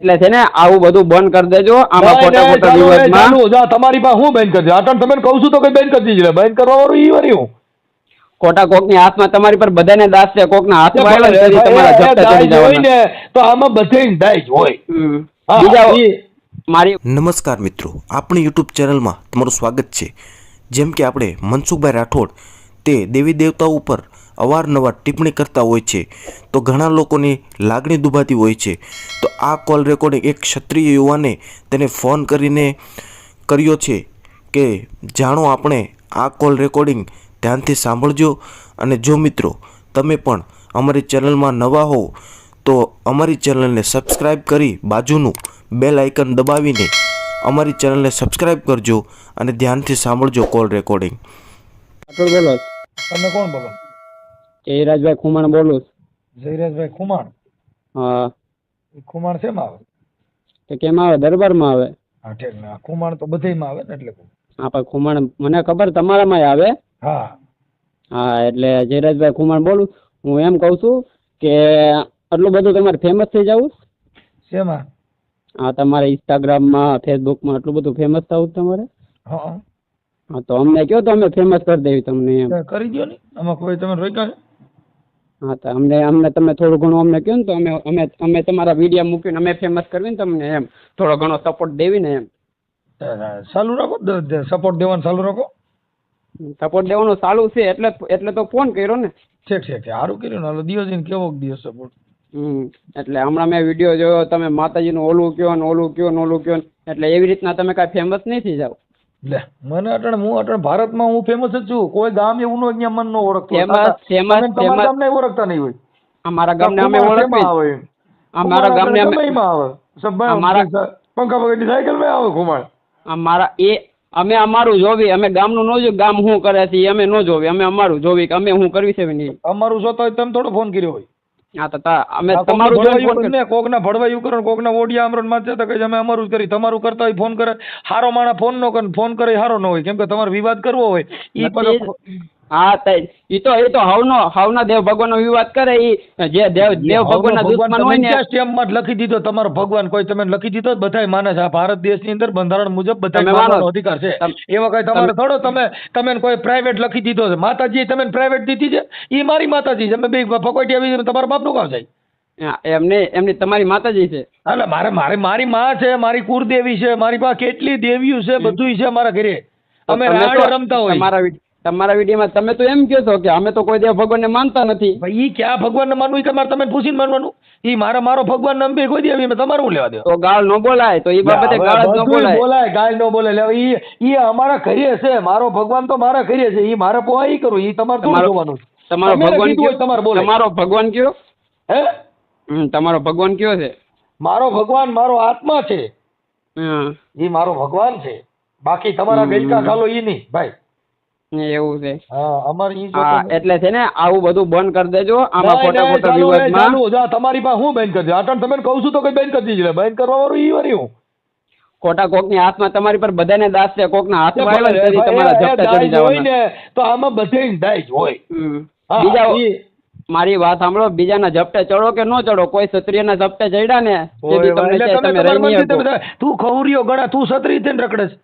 એટલે છે ને આવું બધું બંધ કરી દેજો. આમાં ખોટા ખોટા દિવસમાં તમારી પાસે હું બેન કરજો આટણ તમે કહું છું તો કઈ બેન કરી દીધી બેન કરવા વાળું ઈ વરી હું. ખોટા કોકની હાથમાં તમારી પર બધાને દાસ છે કોકના હાથમાં આવે ને તમારા દાય ચડી જવાના. ને તો આમાં બધે દાય હોય. બીજા મારી નમસ્કાર મિત્રો આપણી યુટ્યુબ ચેનલમાં તમારું સ્વાગત છે. જેમ કે આપણે મનસુખભાઈ રાઠોડ તે દેવી દેવતાઓ ઉપર અવારનવાર ટિપ્પણી કરતા હોય છે. તો ઘણા લોકોની લાગણી દુભાતી હોય છે. તો આ કોલ રેકોર્ડિંગ એક ક્ષત્રિય યુવાને તેને ફોન કરીને કર્યો છે કે જાણો આપણે આ કોલ રેકોર્ડિંગ ધ્યાનથી સાંભળજો અને જો મિત્રો તમે પણ અમારી ચેનલમાં નવા હો તો અમારી ચેનલને સબસ્ક્રાઈબ કરી બાજુનું બેલ આઇકન દબાવીને અમારી ચેનલને સબસ્ક્રાઈબ કરજો અને ધ્યાનથી સાંભળજો કોલ રેકોર્ડિંગ તમે કોણ બોલો? જયરાજભાઈ ખુમાણ બોલું જયરાજભાઈ ખુમાણ? હા. ખુમાણ શેમાં આવે? તો કેમ આવે? દરબારમાં આવે. હા ઠીક. ખુમાણ તો બધેયમાં આવે ને એટલે હા પણ ખુમાણ મને ખબર તમારામાં આવે. હા. હા એટલે જયરાજભાઈ ખુમાણ બોલું. હું એમ કહું છું કે આટલું બધું તમારે ફેમસ થઈ જવું? શેમાં? હા તમારે ઇન્સ્ટાગ્રામમાં ફેસબુકમાં આટલું બધું ફેમસ થવું તમારે? હા. હા તો અમને કયો તો અમે ફેમસ કરી દેવી તમને એમ. કરી દ્યો ને. આમાં કોઈ તમે રોક્યા હા તો અમને અમને તમે થોડું ઘણું અમને કહો ને તો અમે અમે અમે તમારા વીડિયો મૂકીને અમે ફેમસ કરવી ને તમને એમ થોડો ઘણો સપોર્ટ દેવી ને એમ ચાલુ રાખો સપોર્ટ દેવાનું ચાલુ રાખો. સપોર્ટ દેવાનું ચાલુ છે એટલે એટલે તો ફોન કર્યો ને. ઠીક ઠીક સારું કર્યું ને દિવસ કેવો દિવસ સપોર્ટ એટલે હમણાં મેં વીડિયો જોયો તમે માતાજીનું ઓલું કયો ને ઓલું કયો ને ઓલું કયો ને એટલે એવી રીતના તમે કાંઈ ફેમસ નહીં થઈ જાવ લે મને અટણ હું અટણ ભારતમાં હું ફેમસ જ છું. કોઈ ગામ એવું નો અહીંયા મન નો ઓળખતો તમારા ગામને ઓળખતા નહીં હોય. અમારા ગામને અમે ઓળખી આવે અમારા ગામને અમે આવે. અમારા- પંખા વગરની સાયકલમાં આવે કુમાર અમારા એ અમે અમારું જોવી અમે ગામનું નો જોયું ગામ શું કરે છે અમે નો જોવી અમે અમારું જોવી કે અમે શું કરવી છે નહીં. અમારું જોતા હોય તમે થોડો ફોન કર્યો હોય. હા તો અમે તમારું જોઈને ભળવાયું ફોન કરે ને, કોકના ભળવાયું કરે ને કોકના ઓડિયા આમરણમાં છે તો કહે અમે અમારું જ કરી તમારું કરતા હોય ફોન કરે હારો માણસ ફોન નો કરે ફોન કરે હારો ન હોય કેમ કે તમારે વિવાદ કરવો હોય ઈ નથી. હા તો ઈ તો એ તો હવનો હવના દેવ ભગવાનનો વિવાદ કરે ઈ જે દેવ દેવ ભગવાનના ભગવાન દુશ્મન હોય ને સ્ટેમ્પમાં જ લખી દીધો? તમારો ભગવાન કોઈ તમે લખી દીધો બધાય માને છે. આ ભારત દેશની અંદર બંધારણ મુજબ બધા અધિકાર છે. એવા કઈ તમારે થોડો તમે તમે કોઈ પ્રાઇવેટ લખી દીધો છે. માતાજી તમે પ્રાઇવેટ દીધી છે? ઈ મારી માતાજી છે. અમે બે ફકોટી આવી તમારા બાપનું કામ જાય એમને એમની તમારી માતાજી છે. એટલે મારે મારે મારી માં છે મારી કુળદેવી છે મારી પાસે કેટલી દેવીઓ છે બધુંય છે મારા ઘરે. અમે તમે રમતા હોય. વિડ- તમારા વિડીયોમાં તમે તો એમ કહો છો કે અમે તો કોઈ દેવ ભગવાનને માનતા નથી. ભાઈ ઈ ક્યાં ભગવાનને માનવું? ઈ તમારે તમે પૂછીને માનવાનું. ઈ મારા મારો ભગવાન નંબી કોઈ દેવી મેં તમારું હું લેવા દે તો ગાળ ન બોલાય તો ઈ બાબતે ગાળ ન બોલાય. બોલાય ગાળ ન બોલે લે ઈ ઈ અમારા ઘરે છે મારો ભગવાન તો મારા ઘરે છે ઈ મારે ઈ કરું ઈ તમારે શું જોવાનું. તમારો ભગવાન કયો તમારે બોલે. તમારો ભગવાન કયો? હે? તમારો ભગવાન કયો છે? મારો ભગવાન મારો આત્મા છે. હમ ઈ મારો ભગવાન છે. બાકી તમારા ગઈકા ખાલો ઈ નહીં ભાઈ. એવું છે. હા એટલે છે ને આવું બધું બંધ કરી દેજો. આમાં ખોટા ખોટા વિવાદમાં તમારી પાસે હું બેન કરજો આટણ તમે કહું છું તો કઈ બેન કરી દીધી બેન કરવા વાળું ઈ વરી હું. ખોટા કોકની હાથમાં તમારી પર બધાને દાસ છે કોકના હાથમાં આવે ને તમારા ઝપટા ચડી જવાના. ને તો આમાં બધે દાય હોય. બીજા મારી વાત સાંભળો બીજાના ઝપટે ચડો કે ન ચડો? કોઈ ક્ષત્રિયના ઝપટે ચડ્યા ને તમને તમે તું ખવરિયો ગણા તું ક્ષત્રિય થઈને રખડે છે.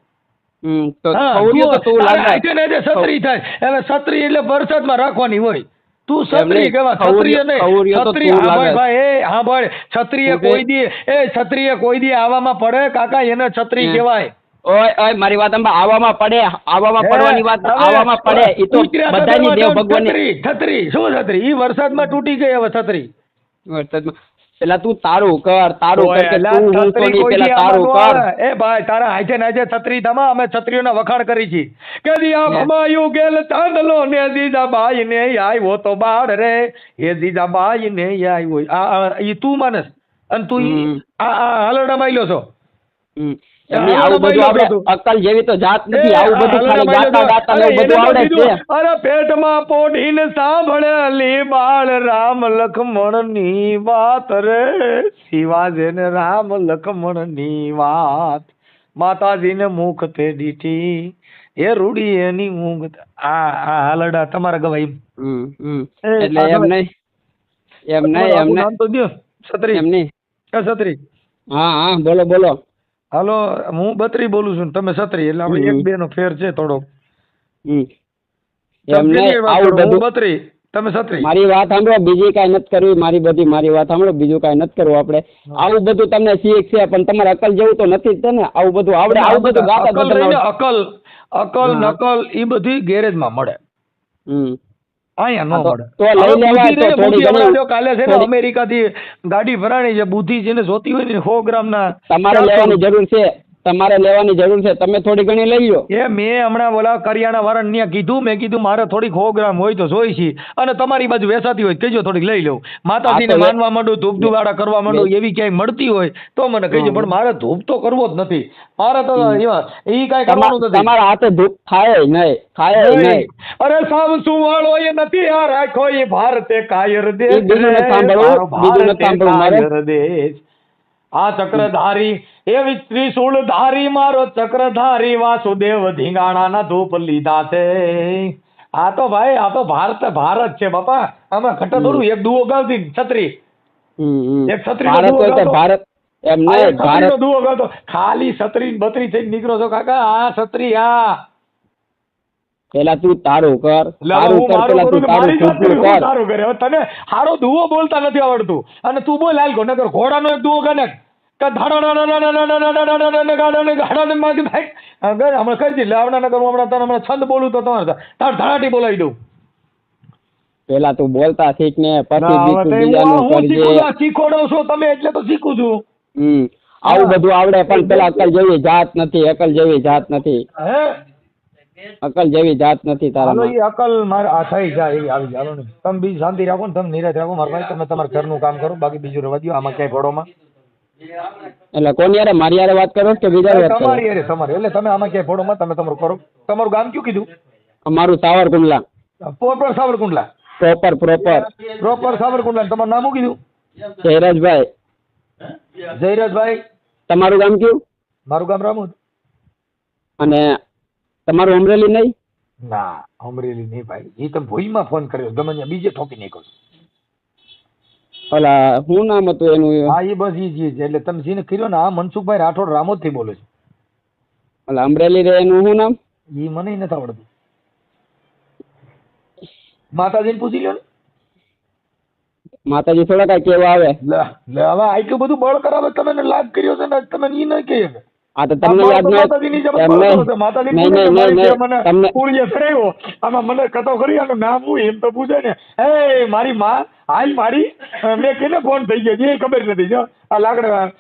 થાય. એટલે વરસાદમાં રાખવાની હોય. તું કેવા નહીં. ભાઈ એ હા ભાઈ ક્ષત્રિય કોઈ દી એ ક્ષત્રિય કોઈ દી આવામાં પડે? કાકા એને છત્રી. કહેવાય. ઓય ઓય મારી વાત સાંભળ આવામાં પડે આવામાં પડવાની વાત આવામાં પડે એ તો બધાની દેવ ભગવાનની છત્રી છત્રી શું છત્રી? એ વરસાદમાં તૂટી ગઈ હવે છત્રી. વરસાદમાં. પેલા તું તારું કર તારું કર કે તું હું છત્રી સોની, પેલા તારું કર. એ ભાઈ તારા હાથે નાજે છત્રી ધમા અમે છત્રીઓના વખાણ કરી છી. કદી આ ભમાયું ગેલ ચાંદલો ને જીજાબાઈ ને આવ્યો તો બાળ રે. એ જીજાબાઈ ને આવ્યો આ ઈ તું માનસ. અને તું. આ આ હાલરડા માયલો છો. હમ. એ એમની હાલો આવું બધું ભાઈ અક્કલ જેવી તો જાત નથી આવું બધું ખાલી ગાતા ગાતા ને બધું આવડે છે. અરે પેટમાં પોઢીને સાંભળેલી બાળ રામ લખમણની વાત રે. શિવાજી ને રામ લખમણની વાત. માતાજીને મુખ તે. દીઠી એ રૂડી એની ઊંઘ આ આ હાલરડા તમારા ગવાઈ એટલે એમ નહીં એમ નહીં એમ નહીં તો દિયો. છત્રી. એમ નહીં એ છત્રી. હા હા બોલો બોલો. હાલો હું બત્રી બોલું છું તમે સત્રી એટલે આપણે એક બે નો ફેર છે થોડો હમ. તમે એમ કેની નહીં વાત આવું કરો? હું બધું બત્રી તમે સત્રી મારી વાત સાંભળો બીજી કઈ નથી કરવી મારી બધી મારી વાત સાંભળો બીજું કઈ નથી કરવું આપણે. આવું બધું તમને સીએક છે પણ તમારે અકલ જેવું તો નથી જ ને? આવું બધું આવડે આવું બધું ગાતા અકલ અકલ અકલ નકલ એ બધી ગેરેજમાં મળે. હમ. અહીંયા ન મળે. ને કાલે છે ને અમેરિકા અમેરિકાથી ગાડી ભરાણી છે બુદ્ધિ જેને જોતી હોય ને સો ગ્રામના તમારે ચારસો લેવાની જરૂર છે. તમારે લેવાની જરૂર છે તમે થોડી ઘણી લઈ લો એ મેં હમણાં બોલા કરિયાણા વાળા ત્યાં કીધું મેં કીધું મારે થોડીક સો ગ્રામ હોય તો જોઈ છે. અને તમારી બાજુ વેચાતી હોય કહેજો થોડીક લઈ લઉં. માતાજીને માનવા માંડું ધૂપ ધુવાડા કરવા માંડું એવી ક્યાંય મળતી હોય તો મને કહેજો પણ મારે ધૂપ તો કરવો જ નથી. મારે તો એવા એ કાંઈ કરવાનું નથી. તમારા હાથે ધૂપ થાય નહીં થાય નહીં. અરે સામસુ વાળો એ નથી આ રાખો એ ભારતે કાયર દેશ બીજું નથી સાંભળવું, બીજું નથી સાંભળવું. દેશ. આ ચક્રધારી એવી ત્રિશુળ ધારી મારો ચક્રધારી વાસુદેવ ધીંગાણાના ધૂપ લીધા છે. આ તો ભાઈ આ તો ભારત ભારત છે બાપા. આમાં ઘટે થોડું એક દુઓ ગાવતી છત્રી. એક છત્રી ભારત દુઓ હોય તો ગાતો. ભારત એમ આ એક નહીં ભારત છત્રીનો દુઓ ગાતો ખાલી છત્રી બત્રી થઈને નીકળો છો કાકા. આ છત્રી આ. પેલા તું તારું કર તારું કર પેલા તું તારું કર તારું કરે હવે તને હારો દુઓ બોલતા નથી આવડતું. અને તું બોલ હાલ નકર ઘોડાનો એક દુઓ ગને કે હમણાં કરી દી લાવડા નગર હમણાં તને હમણાં છંદ બોલું તો તમારે તાર ધડાટી બોલાવી દઉં પેલા તું બોલતા શીખ ને છું, શીખવાડો છો તમે એટલે તો શીખું છું. હમ આવું બધું આવડે પણ પેલા અકલ જેવી જાત નથી અકલ જેવી જાત નથી. અકલ જેવી જાત નથી તારા અકલ મારે આ થઈ જાય એવી આવી હાલો ને. તમે બીજી શાંતિ રાખો ને તમે નિરાશ રાખો મારા ભાઈ તમે તમારા ઘરનું કામ કરો બાકી બીજું રવા દો આમાં ક્યાંય પડોમાં એટલે કોની યારે મારી યારે વાત કરો કે બીજા વાત કરો? તમારી યારે તમારી. એટલે તમે આમાં ક્યાંયમાં તમે તમારું કરો. તમારું ગામ કયું કીધું? અમારું Savarkundla. Proper Savarkundla. Proper proper proper Savarkundla. તમારું નામ શું કીધું? જયરાજભાઈ. જયરાજભાઈ. તમારું ગામ કયું? મારું ગામ રામોદ. અને તમારું અમરેલી નહીં? ના અમરેલી નહીં ભાઈ. એ તમે ભોઈમાં ફોન કર્યો. ગમે બીજે ઠોકી નહીં છે. ઓલા શું નામ હતું એનું? હા એ બસ ઈ જ ઈ જ. એટલે તમે જેને કર્યો ને આ મનસુખભાઈ રાઠોડ રામોદથી બોલો છો. અલા અમરેલી રે એનું શું નામ? એ મને નથી આવડતું. માતાજીને પૂછી લ્યો ને. માતાજી થોડા કઈ કેવા આવે. લે લે હવે આટલું બધું બળ કરાવે તમે લાગ કર્યો છે ને તમે ઈ ન કહી શકે. આ તો તમને યાદ તમને આમાં મને કતો કરી આનું નામ હું એમ તો પૂછે ને એ મારી માં હાલ મારી. મેં કેને ફોન થઈ ગયો? એ ખબર નથી જો. આ લાકડા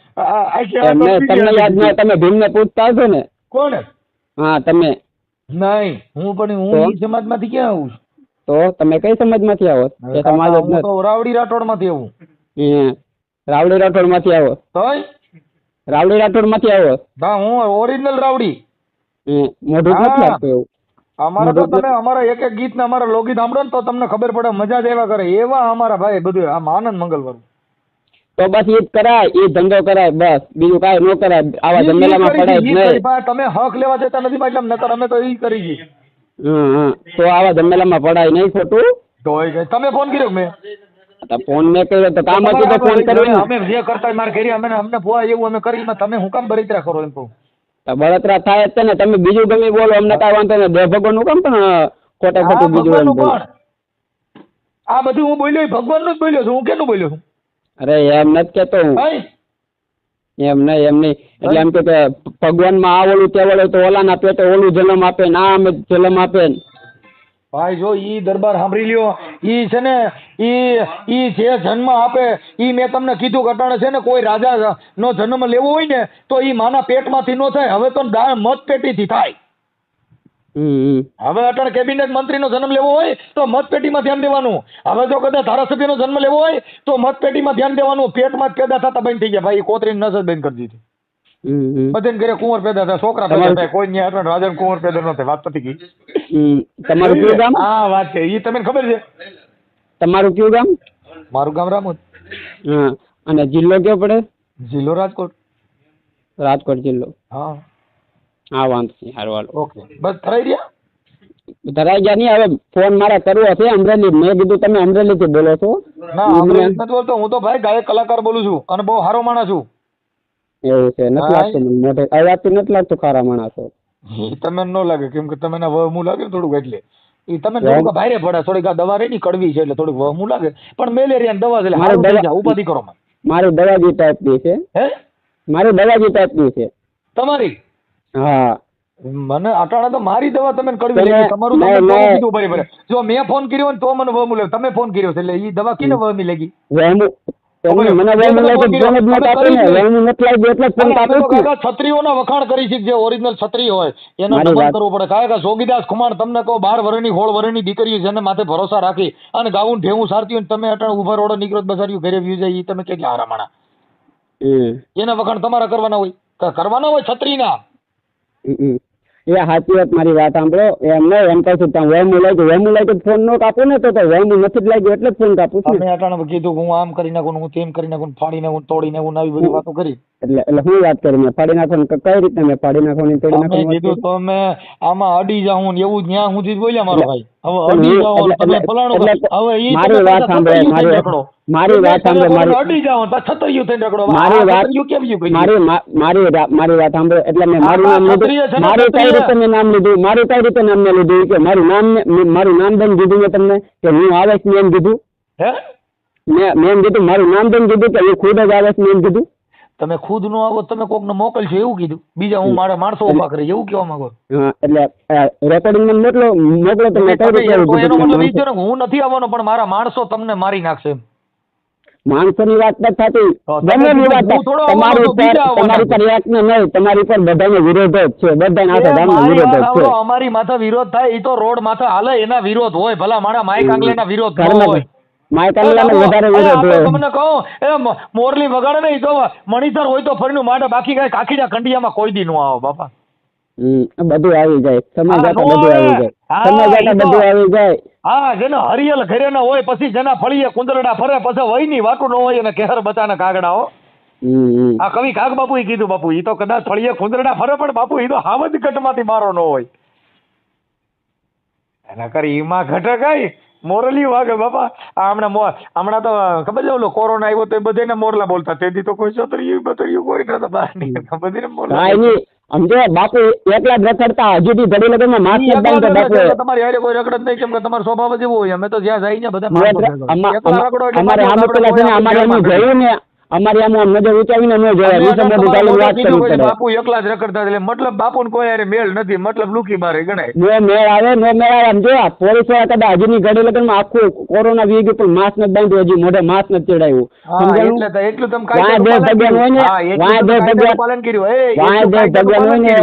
તમને યાદ ના તમે ભીમને પૂછતા હશો ને? કોણ હા તમે. નહીં હું પણ હું સમાજમાંથી ક્યાં આવું છું? તો તમે કઈ સમાજમાંથી આવો? સમાજ રાવડી રાઠોડમાંથી આવું. હમ. રાવડી રાઠોડમાંથી આવો. તોય? રાવડી રાઠોડમાંથી આવો ના હું ઓરિજિનલ રાવડી. મોઢું નથી લાગતું એવું. અમારા તો તમે અમારા એક એક ગીત ને અમારા લોગી સાંભળો ને તો તમને ખબર પડે મજા જ એવા કરે. એવા અમારા ભાઈ બધું આમ આનંદ મંગલવાર તો બસ એ જ કરાય એ ધંધો કરાય બસ. બીજું કાંઈ ન કરાય. આવા કરી પડાય જ નહીં. તમે હક લેવા જતા નથી એટલે નકર અમે તો એ કરી ગઈ. તો આવા ધંધેલામાં પડાય નહીં ખોટું. તો તમે ફોન કર્યો મેં? તો ફોન મેં કર્યો તો કામ હતું તો ફોન કર્યો ને. અમે જે કરતા માર કરી અમે અમને ફોવા એવું અમે કરી તમે હું કામ બરિતરા કરો એમ કહું. તો બળતરા થાય જ છે ને તમે બીજું ગમે બોલો અમને કાંઈ વાંધો નહીં. દેવ ભગવાનનું કામ પણ ખોટે ખોટું બીજું એમ બોલો. આ બધું હું બોલ્યો ભગવાનનું જ બોલ્યો છું. હું કેનું બોલ્યો છું? અરે એમ નથી કેતો હું. એમ નહીં એમ નહીં. એટલે એમ કે ભગવાનમાં આ ઓલું તે ઓલા તો ઓલાના પેટે ઓલું જન્મ આપે ને આમ જલમ જન્મ આપે ને. ભાઈ જો ઈ દરબાર સાંભળી લ્યો. ઈ છે ને ઈ ઈ જે જન્મ આપે ઈ મેં તમને કીધું ઘટાણે છે ને કોઈ રાજા નો જન્મ લેવો હોય ને તો ઈ માના પેટમાંથી નો થાય. હવે તો મત પેટીથી થાય. હવે અટણ કેબિનેટ મંત્રીનો જન્મ લેવો હોય તો મતપેટીમાં ધ્યાન દેવાનું. હવે જો કદાચ ધારાસભ્યનો જન્મ લેવો હોય તો મતપેટીમાં ધ્યાન દેવાનું. પેટમાં જ પેદા થતા બંધ થઈ ગયા. ભાઈ કોતરીની નજર બંધ કરી દીધી. બધાને ઘરે કુંવર પેદા થયા છોકરા પેદા થયા કોઈ ન્યા હતા રાજાને કુંવર પેદા ન થાય વાત પતી ગઈ. તમારું કયું ગામ? હા વાત છે. ઈ તમને ખબર છે? તમારું કયું ગામ? મારું ગામ રામોદ. હા. અને જિલ્લો કયો પડે? જિલ્લો રાજકોટ. રાજકોટ જિલ્લો. હા. હા વાંધો નહીં હારું હાલો. ઓકે. બસ ધરાઈ રહ્યા? ધરાઈ ગયા નહીં હવે ફોન મારા કરવો છે અમરેલી. મેં કીધું તમે અમરેલીથી બોલો છો. ના અમરેલી નથી બોલતો હું તો ભાઈ ગાયક કલાકાર બોલું છું અને બહુ સારો માણસ છું. એવું છે. નથી. લાગતું મને મોઢે. અવાજથી નથી લાગતું ખારા માણસો. તમે ન લાગે કેમ કે તમે વહમું લાગે ને થોડુંક એટલે? એ તમે? થોડુંક ભારે પડે થોડીક આ દવા રેડી કડવી છે એટલે થોડીક વહમું લાગે. પણ મેલેરિયા દવા એટલે મારે હારું થઈ દવા- જાય ઉપાધિ કરો દવા જે ટાઈપની છે. હે? મારી ટાઈપની છે. તમારી? હા. મને અટાણે તો મારી દવા તમે કડવી લાગી તમારું તમે નહીં, દવા નહીં. કીધું જો મેં ફોન કર્યો ને તો મને વહમું લાગે તમે ફોન કર્યો છે એટલે એ દવા કીને વહમી લાગી? વેમું છત્રીઓના વખાણ કરી છે જે ઓરિજિનલ છત્રી હોય એનો દમન વાત- પડે. કારણ કે જોગીદાસ ખુમાણ તમને કહો બાર વર્ષની હોળ વર્ષની દીકરી જેને માથે ભરોસા રાખી અને ગાવું ઢેવું સારતી હોય તમે અટાણ ઊભા રોડે નીકળો બસાર્યું ઘરે વ્યુ જાય એ તમે કેટલા હારામાણા એના વખાણ તમારા કરવાના હોય. કરવાના હોય છત્રીના. એ સાચી વાત મારી વાત સાંભળો. એમ નહીં એમ કહું છું તમે વેમું લાગ્યું વેમું લાગ્યું ફોન નો કાપો ને તો વેમું નથી જ લાગ્યું એટલે ફોન કાપું છું. તમે અટાણે કીધું હું આમ કરી નાખું હું તેમ કરી નાખું ફાડી નાખું તોડી નાખું આવી બધી વાતો કરી. એટલે એટલે હું વાત કરી મેં પાડી નાખો ને કઈ રીતે મેં પાડી નાખો ને તોડી અમે નાખો કીધું તો અમે આમાં અડી જાઉં ને એવું જ્યાં સુધી બોલ્યા મારો ભાઈ. હવે અડી જાઉં તમે ફલાણું હવે ઈ મારી વાત સાંભળો, છત્રીયું મારી- મારી વાત સાંભળે મારી- અડી જાઉં તો પાછા થઈને રખડો. મારી વાત છત્રીયું કેમ યુ મારી મારી મારી વાત સાંભળે એટલે મેં મારું નામ લીધું મારું કઈ રીતે મેં નામ લીધું? મારું કઈ રીતે નામ મેં લીધું? કે મારું નામ મારું નામ દઈને કીધું મેં તમને કે હું આવેશ મેં એમ કીધું? હે? મેં મેં એમ કીધું મારું નામ દઈને કીધું કે હું ખુદ જ આવેશ મેં એમ કીધું? તમે ખુદ નો આવો તમે કોકને મોકલશો એવું કીધું. બીજા હું મારા માણસો ઊભા કરી એવું કેવા માંગો. એટલે રેકોર્ડિંગ મોકલો મોકલો તમે એનો મતલબ ને હું નથી આવવાનો પણ મારા માણસો તમને મારી નાખશે. માણસોની વાત નથી થતી. તમે વાત તમારી ઉપર. તમારી પર એકને નહીં તમારી પર બધાનો વિરોધ જ છે. બધા ના એ વિરોધ જ છે. અમારી માથે વિરોધ થાય એ તો રોડ માથે હાલે એના વિરોધ હોય. ભલા મારા માઈક આંગલેના વિરોધ હોય. તમને કહું એ મોરલી વગાડે ને તો મણિધર હોય તો ફરીનું માટે બાકી કઈ કાકીડા કંડિયામાં કોઈ દી નો આવો બાપા. બધું આવી જાય. સમય જતા બધું આવી જાય. સમય જતા બધું આવી જાય. હા જેને હરિયલ ઘરે ના હોય પછી જેના ફળીએ કુંદરડા ફરે પછી વયની વાટું ન હોય અને કેહર બચાના કાગડા હો. આ કવિ કાગ બાપુ કીધું બાપુ ઈ તો કદાચ ફળીએ કુંદરડા ફરે પણ બાપુ ઈ તો હાવજ ઘટમાંથી મારો ન હોય. એના કરી ઈમાં ઘટે કઈ? મોરલી વાગે બાપા. આ હમણાં મો હમણાં તો ખબર છે ઓલો કોરોના આવ્યો તો એ બધાને મોરલા બોલતા. તેથી તો કોઈ છોતરીયું બતરીયું કોઈ નતો બહાર નીકળતા. બધાને મોરલા સમજો બાપુ એકલા જ રખડતા હજુ બી ઘડી લગનમાં માસ્ક ઈ નથી બાંધતો બાપુ તમારી હારે કોઈ રખડત નહીં કેમ કે તમારો સ્વભાવ જ એવો હોય. અમે તો જ્યાં જાય બધા અમારે આમ પેલા છે ને અમારે એમ ને અમારે આમ આમ નજર ઉચાવીને ન બધું ચાલુ તમારા વાત કરવી પડે બાપુ એકલા જ રખડતા એટલે મતલબ બાપુને કોઈ હારે મેળ નથી. મતલબ લુકી મારે ગણાય. નો મેળ આવે નો મેળ આવે. આમ જો પોલીસવાળા કદાચ હજુની ઘડી લગનમાં આખું કોરોના વી ગયું પણ માસ્ક નથી બાંધ્યું હજી મોઢે માસ્ક નથી ચડાવ્યું. એટલે એટલું તમે બે ભગવાન હોય ને, તમે બે ભગવાન- પાલન કર્યું. એ, વાંહે બે ભગવાન હોય ને.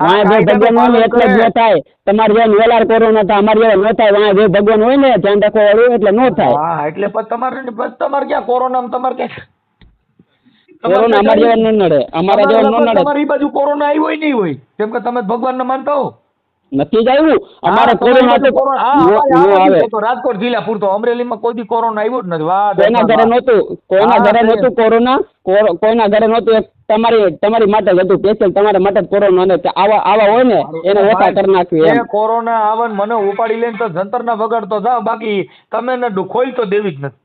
હા, બે ભગવાન હોય ને એટલે જ ન થાય. તમારે જેમ વેલાર કોરોના હતા અમારે જેવા ન થાય વાય બે ભગવાન હોય ને ધ્યાન રાખવા વાળું એટલે ન થાય. હા એટલે તમારે તમારે ક્યાં કોરોના તમારે ક્યાં કોરોના અમારે જેવા ન નડે. અમારે જેવા ન નડે. તમારી બાજુ કોરોના આવ્યો હોય નહીં હોય. કેમ કે તમે ભગવાનને માનતા હો. નથી જ આવ્યું. અમારે કોરોના નો- નો આવે. રાજકોટ જિલ્લા પૂરતો. અમરેલીમાં કોઈ દી કોરોના આવ્યો જ નથી. વાહ કોઈના ઘરે. નહોતું. કોઈના ઘરે નહોતું કોરોના. કોઈના ઘરે નહોતું. એક તમારી તમારી માટે જ હતું. સ્પેશિયલ તમારા માટે જ કોરોના અને આવા આવા હોય ને એને ઓછા કરી નાખ્યું એમ. કોરોના આવે મને ઉપાડી લઈને તો જંતર ના વગાડતો જાવ બાકી તમે ને ડુખોઈ તો દેવી જ નથી.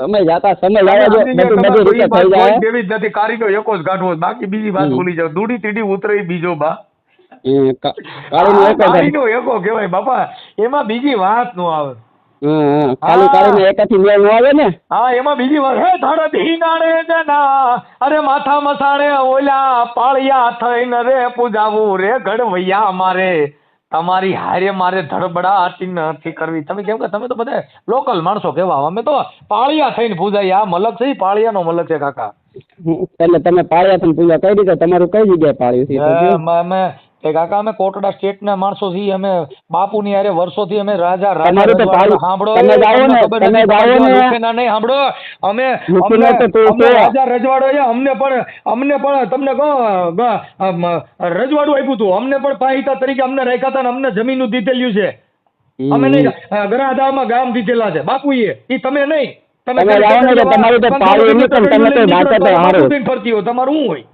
સમય જાતા સમય લાવે જો તમે બધું બધી રીતે થઈ જાય. દેવી જ નથી કારીગર એકો જ કાઢવો બાકી બીજી વાત ભૂલી જાવ દૂડી તીડી ઉતરે બીજો બા. કાળીનો એકો કહેવાય બાપા. એમાં બીજી વાત નો આવે. હા. કાળીને એકાથી મેળ નો આવે ને? હા એમાં બીજી વાત. હે ધડ ધીનાણે જના અરે માથા મસાણે ઓલા પાળિયા થઈને રે પૂજાવું રે ઘડવૈયા મારે. તમારી હારે મારે ધડબડાટી નથી કરવી. તમે કેમ કે તમે તો બધા લોકલ માણસો કેવા અમે તો પાળિયા થઈને પૂજાય. આ મલક છે પાળિયાનો મલક છે કાકા. એટલે તમે પાળિયા થઈને પૂજા કઈ રીતે તમારું કઈ જગ્યાએ પાળ્યું છે? એ તો કાકા અમે કોટડા સ્ટેટના માણસો છીએ અમે બાપુની હારે વર્ષોથી અમે રાજા સાંભળો નહીં સાંભળો અમે. રાજા રજવાડો અમને પણ અમને પણ તમને કહો રજવાડું આપ્યું હતું અમને પણ પાહિતા તરીકે અમને રાખ્યા હતા ને અમને જમીનનું દીધેલું છે અમે નહીં હમ. ગરાદામાં ગામ દીધેલા છે બાપુએ એ તમે નહીં તમે. બાપુ તમારું શું હોય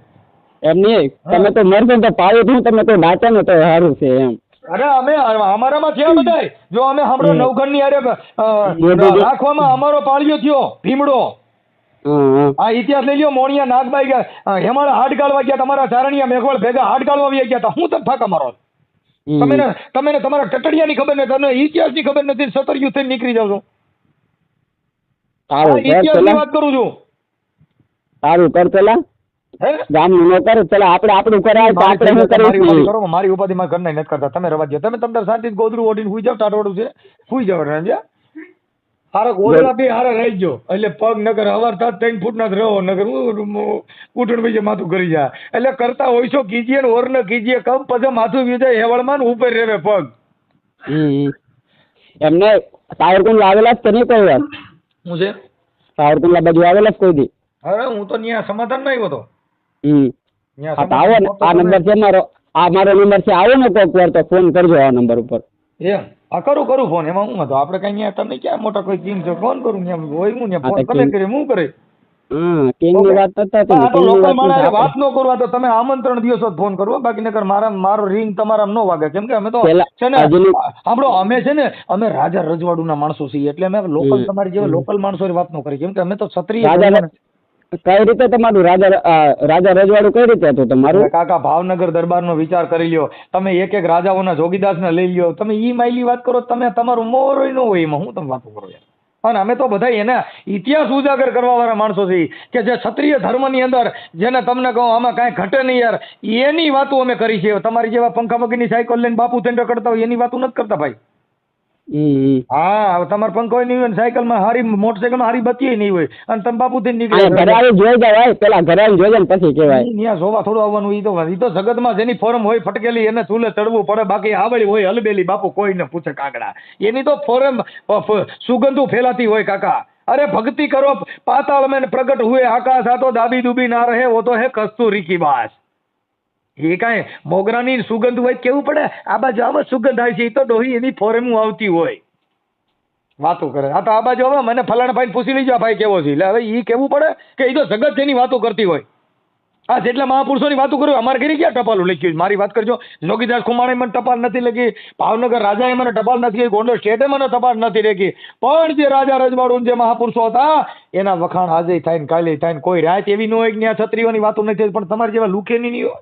એમ નહીં. તમે તો મરશો તો પાળ્યું હતું તમે તો નાચો ને તો સારું છે એમ. અરે અમે અમારામાં થયા બધાય. જો અમે સાંભળો હમ. નવઘણની હારે અ, એ બધું- રાખવામાં અમારો પાળિયો થયો ભીમડો. આ ઇતિહાસ લઈ લ્યો મોણિયા નાગબાઈ ગયા હેમાળ હાડ ગાળવા ગયા તમારા ચારણિયા મેઘવાળ ભેગા હાડ ગાળવા ગયા હતા. હું તમે ફાકા મારો તમે તમે તમારા ટટડિયાની ખબર નથી તમને ઇતિહાસની ખબર નથી સતર્યું થઈને નીકળી જાવ છો. ઇતિહાસની વાત કરું છું. સારું કર પેલા. ન કર આપણે આપણું કરાય તો આપણે શું મારી ઉપાધિ કરીશું કરો મારી ઉપાધિ માં ઘર નથી કરતા તમે રવા દો તમે તમને શાંતિ ગોદરું ઓઢીને હુઈ જાવ ટાટોડું છે. હુઈ જાવ રાજા હારે ગોદડા બી હારે રહી જો એટલે પગ નગર હવાર થાત ત્રણ ફૂટ ના રહો નગર ઉઠણ ભાઈ માથું કરી જા એટલે કરતા હોય છો કીજીએ ને ઓર ને કીજીએ કમ પછી માથું વીજાય હેવળમાં ને ઉપર રેવે પગ. એમને એમને કોણ આવેલા જ કે નહીં કોઈ વાર? હું છે? સાવરકુંડલા બાજુ આવેલા જ કોઈ દી? અરે હું તો ત્યાં સમાધાનમાં આવ્યો હતો હમ હા તો આવો ને. આ નંબર છે મારો. આ મારો નંબર છે. આવો ને કોઈક વાર તો ફોન કરજો આ નંબર ઉપર. એમ? આ કરું કરું ફોન એમાં હું હતો? આપણે કઈ ન્યા તમે ક્યાં મોટા કોઈ કિંગ છો? ફોન કરું ન્યા. હોય હું ન્યા? ફોન તો કરે હું કરે હા કિંગની વાત નતા તો આ લોકલ માણસ વાત ન કરવા તો તમે આમંત્રણ દિવસ જ ફોન કરવો બાકી નકર મારા મારો રિંગ તમારા ન વાગે. કેમ કે અમે તો છે ને આપણો અમે છે ને અમે રાજા રજવાડુના માણસો છીએ. એટલે અમે લોકલ તમારી જેવા લોકલ માણસો વાત ન કરી કેમ કે અમે તો ક્ષત્રિય કઈ રીતે તમારું રાજા રાજા રજવાડું કઈ રીતે હતું તમારું? કાકા, ભાવનગર દરબારનો વિચાર કરી લ્યો. તમે એક એક રાજાઓના જોગીદાસને લઈ લ્યો. તમે ઈ માયલી વાત કરો, તમે તમારું મોર ન હોય એમાં. હું તમે વાતો કરો યાર. અને અમે તો બધા એના ઇતિહાસ ઉજાગર કરવા વાળા માણસો છીએ કે જે ક્ષત્રિય ધર્મની અંદર જેને તમને કહું, આમાં કાંઈ ઘટે નહીં યાર. એની વાતો અમે કરી છે તમારી જેવા પંખા મગીની સાયકલ લઈને બાપુ તેંડર કરતા હોય, એની વાતો નથી કરતા ભાઈ. હા તમારે પંખો નહીં હોય સાયકલમાં હારી મોટરસાયકલમાં હારી બતી નહીં હોય. અને તમે બાપુ ઘરે નીકળે આવી જોઈ જવાય પેલા ઘરે આવીને જોઈ જાય પછી કહેવાય. ત્યાં જોવા થોડું આવવાનું ઈ તો ઈ તો જગતમાં જેની ફોરમ હોય ફટકેલી એને ચૂલે ચડવું પડે બાકી આવડી હોય હલબેલી બાપુ કોઈને પૂછે કાગડા. એની તો ફોરમ સુગંધુ ફેલાતી હોય કાકા. અરે ભક્તિ કરો પાતાળ મેં પ્રગટ હુએ આકાશ આ તો દાબી દુબી ના રહે વો તો હે કસ્તુરી કી બાસ. એ કાંઈ મોગરાની સુગંધ હોય કેવું પડે? આ બાજુ આવો સુગંધ આવે છે, એ તો ડોહી એની ફોરમું આવતી હોય. વાતો કરે. આ તો આ બાજુ આવે, મને ફલાણા ભાઈને પૂછી લેજો આ ભાઈ કેવો છે? એટલે હવે એ કેવું પડે કે એ તો જગત જેની વાતો કરતી હોય. આ જેટલા મહાપુરુષોની વાતો કર્યું અમારે ઘરે ક્યાં ટપાલું લખ્યું? મારી વાત કરજો. જોગીદાસ ખુમાણે મને ટપાલ નથી લખી, ભાવનગર રાજાએ મને ટપાલ નથી લખી, ગોંડલ સ્ટેટે મને ટપાલ નથી લખી. પણ જે રાજા રજવાડું જે મહાપુરુષો હતા, એના વખાણ આજે થાય ને કાલે થાય ને કોઈ રાત એવી ન હોય કે ત્યાં છત્રીઓની વાતો નથી પણ તમારી જેવા લુખેની નહીં હોય.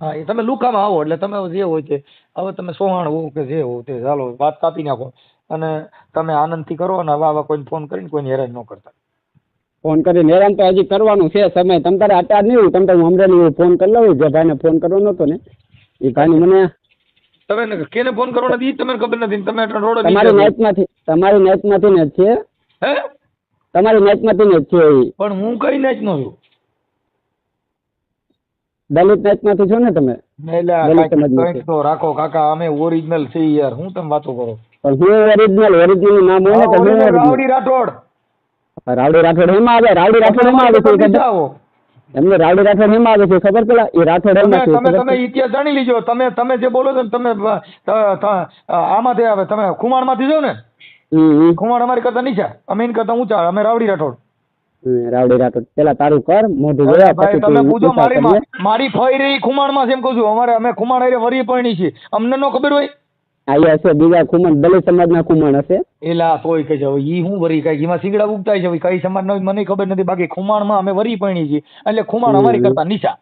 હા એ તમે લુકામાં આવો એટલે તમે જે હોય તે. હવે તમે સોહાણ હોવ કે જે હોવ તે ચાલો વાત કાપી નાખો. અને તમે આનંદથી કરો અને હવે આવા કોઈને ફોન કરીને કોઈને હેરાન ન કરતા. ફોન કરીને હેરાન તો હજી કરવાનું છે સમય. તમ તારે અત્યારે નહીં તમ તારે હમણાં નહીં ફોન કરી લઉં. જે ભાઈને ફોન કરવાનો હતો ને એ ભાઈને મને તમે કેને ફોન કરો નથી? ઈ તમને ખબર નથી તમે રોડ તમારી નાઇટમાંથી તમારી નાઇટમાંથી ને છે. હે? તમારી નાઇટમાંથી ને જ છે પણ હું કઈ નાચ નો છું? દલિત નાઇટમાંથી છો ને તમે? દલિત તો રાખો કાકા અમે ઓરિજિનલ છે યાર હું તમે વાતો કરો. પણ હું ઓરિજિનલ ઓરિજિનલ નામ હોય ને તો હું. રાવડી રાઠોડ. રાવડી રાઠોડ હેમાં આવે રાવડી રાઠોડ હેમાં આવે છે એમને રાવડી રાઠોડ હેમાં આવે છે ખબર પેલા? એ રાઠોડ છે તમે તમે ઇતિહાસ જાણી લીજો. તમે તમે જે બોલો છો ને તમે આમાંથી આવે. તમે ખુમાણમાંથી જો ને. ખુમાણ અમારી કરતા નીચા અમે એની કરતા ઊંચા અમે રાવડી રાઠોડ. રાવડી રાઠોડ. પેલા તારું કર મોઢું જોયા પછી તમે તું મારી મારી ફઈ રહી ખુમાણમાં છે એમ કહું છું. અમારે અમે ખુમાણ હારે વરી પરણી છે અમને નો ખબર હોય? અહીંયા હશે બીજા ખુમણ દલિત સમાજના ખુમણ હશે. એલા તોય કે જાવ ઈ હું વરી કઈ? એમાં સીગડા ઉગતા છે કઈ સમાજ નો મને ખબર નથી. બાકી ખુમાણમાં અમે વરી પરણી છે એટલે ખુમાણ અમારી કરતા નીચા.